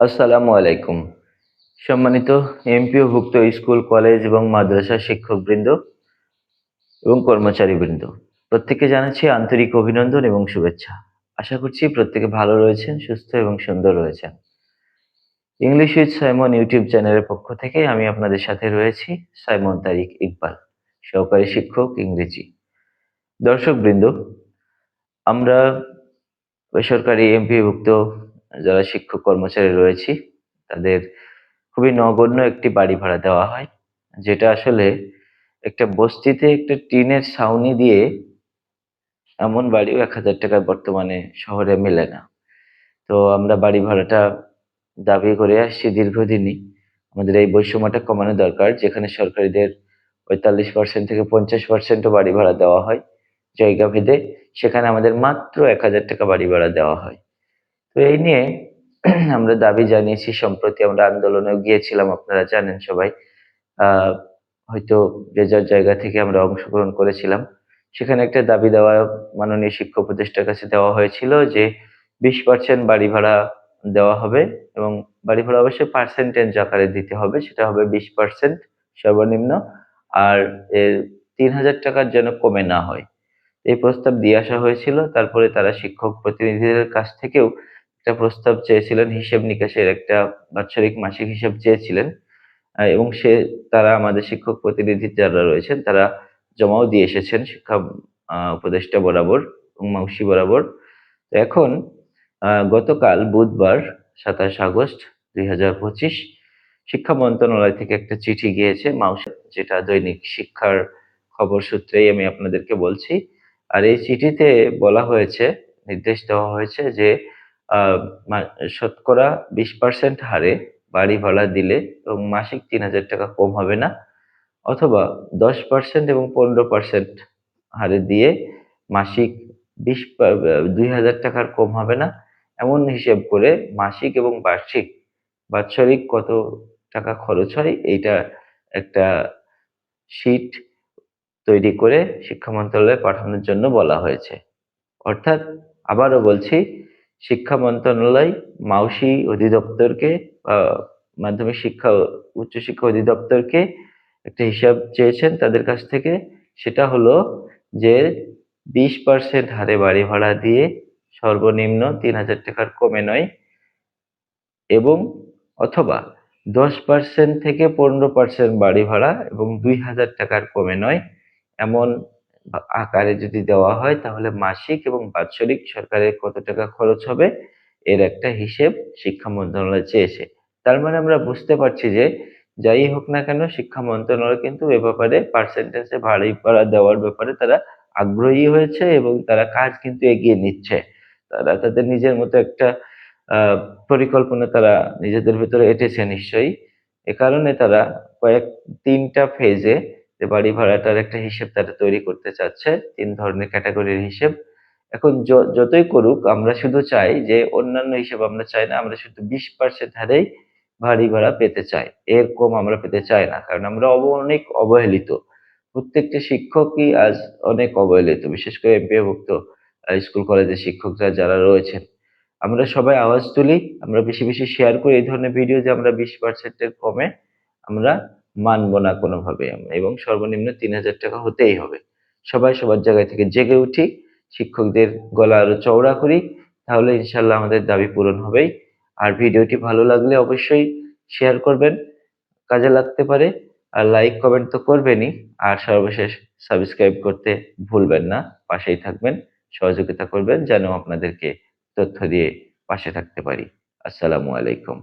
আসসালামু আলাইকুম। সম্মানিত এমপিওভুক্ত স্কুল, কলেজ এবং মাদ্রাসা শিক্ষকবৃন্দ এবং কর্মচারীবৃন্দ, প্রত্যেককে জানাচ্ছি আন্তরিক অভিনন্দন এবং শুভেচ্ছা। আশা করছি প্রত্যেকে ভালো রয়েছেন, সুস্থ এবং সুন্দর রয়েছেন। ইংলিশ উইথ সাইমন ইউটিউব চ্যানেলের পক্ষ থেকে আমি আপনাদের সাথে রয়েছি সাইমন তারিক ইকবাল, সহকারী শিক্ষক, ইংরেজি। দর্শকবৃন্দ, আমরা বেসরকারি এমপিভুক্ত যারা শিক্ষক কর্মচারী রয়েছি, তাদের খুবই নগণ্য একটি বাড়ি ভাড়া দেওয়া হয়, যেটা আসলে একটা বস্তিতে একটা টিনের ছাউনি দিয়ে এমন বাড়িও এক হাজার টাকায় বর্তমানে শহরে মেলে না। তো আমরা বাড়ি ভাড়াটা দাবি করে আসছি দীর্ঘদিনই। আমাদের এই বৈষম্যটা কমানো দরকার, যেখানে সরকারিদের পঁয়তাল্লিশ পার্সেন্ট থেকে পঞ্চাশ পার্সেন্টও বাড়ি ভাড়া দেওয়া হয় জায়গা ভেদে। সেখানে আমাদের মাত্র এক হাজার টাকা বাড়ি ভাড়া দেওয়া হয়। তো এই নিয়ে আমরা দাবি জানিয়েছি, সম্প্রতি আমরা আন্দোলনেও গিয়েছিলাম, আপনারা জানেন সবাই। হয়তো যে যার জায়গা থেকে আমরা অংশগ্রহণ করেছিলাম। সেখানে একটা দাবি দেওয়া মাননীয় শিক্ষা উপদেষ্টার কাছে দেওয়া হয়েছিল যে বিশ পার্সেন্ট বাড়ি ভাড়া দেওয়া হবে এবং বাড়ি ভাড়া অবশ্যই পার্সেন্টেজ আকারে দিতে হবে, সেটা হবে বিশ পার্সেন্ট সর্বনিম্ন, আর এর তিন হাজার টাকার যেন কমে না হয়। এই প্রস্তাব দিয়ে আসা হয়েছিল, তারপরে তারা শিক্ষক প্রতিনিধিদের কাছ থেকেও একটা প্রস্তাব চেয়েছিলেন, হিসেব নিকাশের একটা বাৎসরিক মাসিক হিসাব চেয়েছিলেন এবং সে, তারা আমাদের শিক্ষক প্রতিনিধি যারা রয়েছেন, তারা জমাও দিয়ে এসেছেন শিক্ষা উপদেষ্টা বরাবর মাউসি বরাবর। তো এখন গতকাল বুধবার, সাতাশ আগস্ট দুই হাজার পঁচিশ, শিক্ষা মন্ত্রণালয় থেকে একটা চিঠি গিয়েছে মাউসি যেটা দৈনিক শিক্ষার খবর সূত্রেই আমি আপনাদেরকে বলছি। আর এই চিঠিতে বলা হয়েছে, নির্দেশ দেওয়া হয়েছে যে শতকরা বিশ পার্সেন্ট হারে বাড়ি ভাড়া দিলে এবং মাসিক তিন হাজার টাকা কম হবে না। অথবা দশ পার্সেন্ট এবং পনেরো পার্সেন্ট হারে দিয়ে মাসিক বিশ দুই হাজার টাকার কম হবে না। এমন হিসেব করে মাসিক এবং বার্ষিক বাৎসরিক কত টাকা খরচ হয়, এইটা একটা শীট তৈরি করে শিক্ষা মন্ত্রণালয়ে পাঠানোর জন্য বলা হয়েছে। অর্থাৎ আবারও বলছি শিক্ষা মন্ত্রণালয়, মাউসি অধিদপ্তরকে মাধ্যমিক শিক্ষা উচ্চশিক্ষা অধিদপ্তরকে একটা হিসাব চেয়েছেন তাদের কাছ থেকে। সেটা হলো যে বিশ পার্সেন্ট হারে বাড়ি ভাড়া দিয়ে সর্বনিম্ন তিন হাজার টাকার কমে নয় এবং অথবা দশ পার্সেন্ট থেকে পনেরো পার্সেন্ট বাড়ি ভাড়া এবং দুই হাজার টাকার কমে নয় এমন আকারে যদি দেওয়া হয় তাহলে মাসিক এবং বাৎসরিক সরকারের কত টাকা খরচ হবে? এর একটা হিসেব শিক্ষা মন্ত্রণালয় চেয়েছে তার মানে আমরা বুঝতে পারছি যে যাই হোক না কেন শিক্ষা মন্ত্রণালয় কিন্তু এ ব্যাপারে পার্সেন্টেজে বাড়ি ভাড়া দেওয়ার ব্যাপারে তারা আগ্রহী হয়েছে এবং তারা কাজ কিন্তু এগিয়ে নিচ্ছে। তারা তাদের নিজের মতো একটা পরিকল্পনা তারা নিজেদের ভিতরে এঁটেছে নিশ্চয়ই। এ কারণে তারা কয়েক তিনটা ফেজে যে বাড়ি ভাড়াটার একটা হিসেব তারা তৈরি করতে চাচ্ছে, তিন ধরনের ক্যাটাগরির হিসেব। এখন যতই করুক, আমরা শুধু চাই যে অন্যান্য হিসেব আমরা চাই না, আমরা শুধু বিশ পার্সেন্ট হারেই বাড়ি ভাড়া পেতে চাই। এর কম আমরা পেতে চাই না, কারণ আমরা অনেক অবহেলিত। প্রত্যেকটা শিক্ষকই আজ অনেক অবহেলিত, বিশেষ করে এমপিওভুক্ত স্কুল কলেজের শিক্ষকরা যারা রয়েছেন। আমরা সবাই আওয়াজ তুলি, আমরা বেশি বেশি শেয়ার করি এই ধরনের ভিডিও যে আমরা বিশ পার্সেন্টের কমে আমরা মানবো না কোনোভাবে এবং সর্বনিম্ন তিন হাজার টাকা হতেই হবে। সবাই সবার জায়গায় থেকে জেগে উঠি, শিক্ষকদের গলা আরও চওড়া করি, তাহলে ইনশাল্লাহ আমাদের দাবি পূরণ হবেই। আর ভিডিওটি ভালো লাগলে অবশ্যই শেয়ার করবেন, কাজে লাগতে পারে। আর লাইক, কমেন্ট তো করবেনই। আর সর্বশেষ সাবস্ক্রাইব করতে ভুলবেন না, পাশেই থাকবেন, সহযোগিতা করবেন, যেন আপনাদেরকে তথ্য দিয়ে পাশে থাকতে পারি। আসসালামু আলাইকুম।